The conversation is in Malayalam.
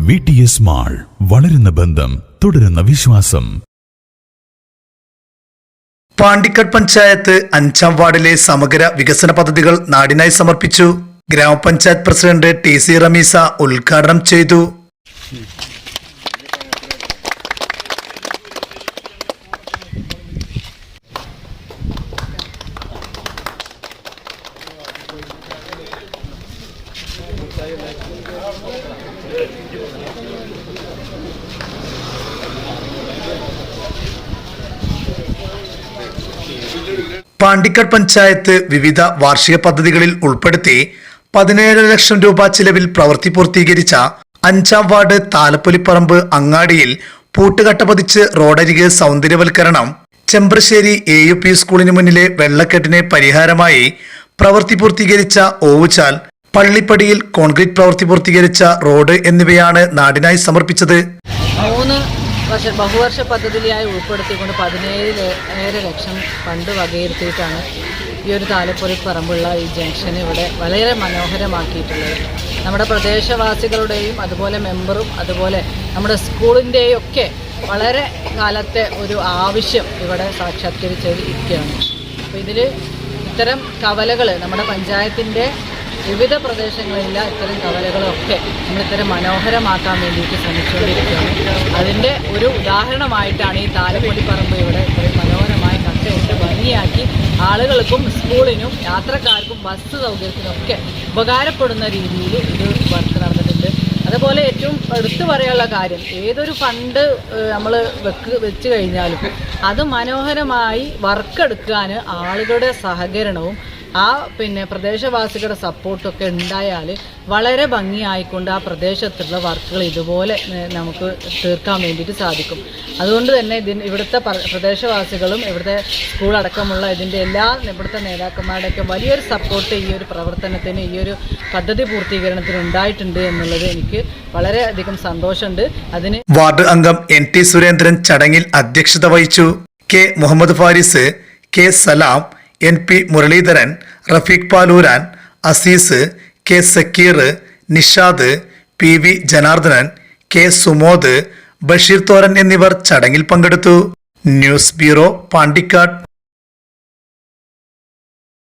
വി ടി എസ് മാൾ വളരുന്ന ബന്ധം തുടരുന്ന വിശ്വാസം. പാണ്ടിക്കട് പഞ്ചായത്ത് അഞ്ചാം വാർഡിലെ സമഗ്ര വികസന പദ്ധതികൾ നാടിനായി സമർപ്പിച്ചു. ഗ്രാമപഞ്ചായത്ത് പ്രസിഡന്റ് ടി സി റമീസ ഉദ്ഘാടനം ചെയ്തു. പാണ്ടിക്കട് പഞ്ചായത്ത് വിവിധ വാർഷിക പദ്ധതികളിൽ ഉൾപ്പെടുത്തി പതിനേഴ് ലക്ഷം രൂപ ചിലവിൽ പ്രവൃത്തി പൂർത്തീകരിച്ച അഞ്ചാം വാർഡ് താലപ്പൊലിപ്പറമ്പ് അങ്ങാടിയിൽ പൂട്ടുകട്ട പതിച്ച് റോഡരികെ സൗന്ദര്യവൽക്കരണം ചെമ്പ്രശ്ശേരി എ യു പി സ്കൂളിന് മുന്നിലെ വെള്ളക്കെട്ടിനെ പരിഹാരമായി പ്രവൃത്തി പൂർത്തീകരിച്ച ഓവുചാൽ പള്ളിപ്പടിയിൽ കോൺക്രീറ്റ് പ്രവൃത്തി പൂർത്തീകരിച്ച റോഡ് എന്നിവയാണ് നാടിനായി സമർപ്പിച്ചത്. മൂന്ന് വർഷ ബഹുവർഷ പദ്ധതിയായി ഉൾപ്പെടുത്തിക്കൊണ്ട് പതിനേഴ് ഏഴര ലക്ഷം ഫണ്ട് വകയിരുത്തിയിട്ടാണ് ഈ ഒരു താലപ്പൊലി പറമ്പുള്ള ഈ ജംഗ്ഷൻ ഇവിടെ വളരെ മനോഹരമാക്കിയിട്ടുള്ളത്. നമ്മുടെ പ്രദേശവാസികളുടെയും അതുപോലെ മെമ്പറും അതുപോലെ നമ്മുടെ സ്കൂളിന്റെയും ഒക്കെ വളരെ കാലത്തെ ഒരു ആവശ്യം ഇവിടെ സാക്ഷാത്കരിച്ചിരിക്കുകയാണ് അപ്പോൾ ഇതിൽ ഇത്തരം കവലകൾ നമ്മുടെ പഞ്ചായത്തിന്റെ വിവിധ പ്രദേശങ്ങളില്ല ഇത്തരം കവലകളൊക്കെ നമ്മൾ ഇത്തരം മനോഹരമാക്കാൻ വേണ്ടിയിട്ട് ശ്രമിച്ചുകൊണ്ടിരിക്കുകയാണ്. അതിന്റെ ഒരു ഉദാഹരണമായിട്ടാണ് ഈ താലപ്പൊലിപ്പറമ്പ് ഇവിടെ ഇത്രയും മനോഹരമായി കട്ടയിട്ട് ഭംഗിയാക്കി ആളുകൾക്കും സ്കൂളിനും യാത്രക്കാർക്കും ബസ് സൗകര്യത്തിനൊക്കെ ഉപകാരപ്പെടുന്ന രീതിയിൽ ഇത് വർക്ക് നടന്നിട്ടുണ്ട്. അതുപോലെ ഏറ്റവും എടുത്തു പറയാനുള്ള കാര്യം ഏതൊരു ഫണ്ട് നമ്മൾ വെക്ക് വെച്ച് കഴിഞ്ഞാലും അത് മനോഹരമായി വർക്ക് എടുക്കാൻ ആളുകളുടെ സഹകരണവും ആ പിന്നെ പ്രദേശവാസികളുടെ സപ്പോർട്ടൊക്കെ ഉണ്ടായാൽ വളരെ ഭംഗിയായിക്കൊണ്ട് ആ പ്രദേശത്തുള്ള വർക്കുകൾ ഇതുപോലെ നമുക്ക് തീർക്കാൻ വേണ്ടിയിട്ട് സാധിക്കും. അതുകൊണ്ട് തന്നെ ഇതിന് ഇവിടുത്തെ പ്രദേശവാസികളും ഇവിടുത്തെ സ്കൂൾ അടക്കമുള്ള ഇതിന്റെ എല്ലാ ഇവിടുത്തെ നേതാക്കന്മാരുടെയൊക്കെ വലിയൊരു സപ്പോർട്ട് ഈ ഒരു പ്രവർത്തനത്തിന് ഈ ഒരു പദ്ധതി പൂർത്തീകരണത്തിന് ഉണ്ടായിട്ടുണ്ട് എന്നുള്ളത് എനിക്ക് വളരെയധികം സന്തോഷമുണ്ട്. അതിന് വാർഡ് അംഗം എൻ ടി സുരേന്ദ്രൻ ചടങ്ങിൽ അധ്യക്ഷത വഹിച്ചു. K Muhammad Faris K Salam N P Muraleedharan Rafeeq Paluran Azeez K Sakkeer Nishad P V Janardhanan K Sumod Basheer Thoran എന്നിവർ ചടങ്ങിൽ പങ്കെടുത്തു. News bureau Pandikkad.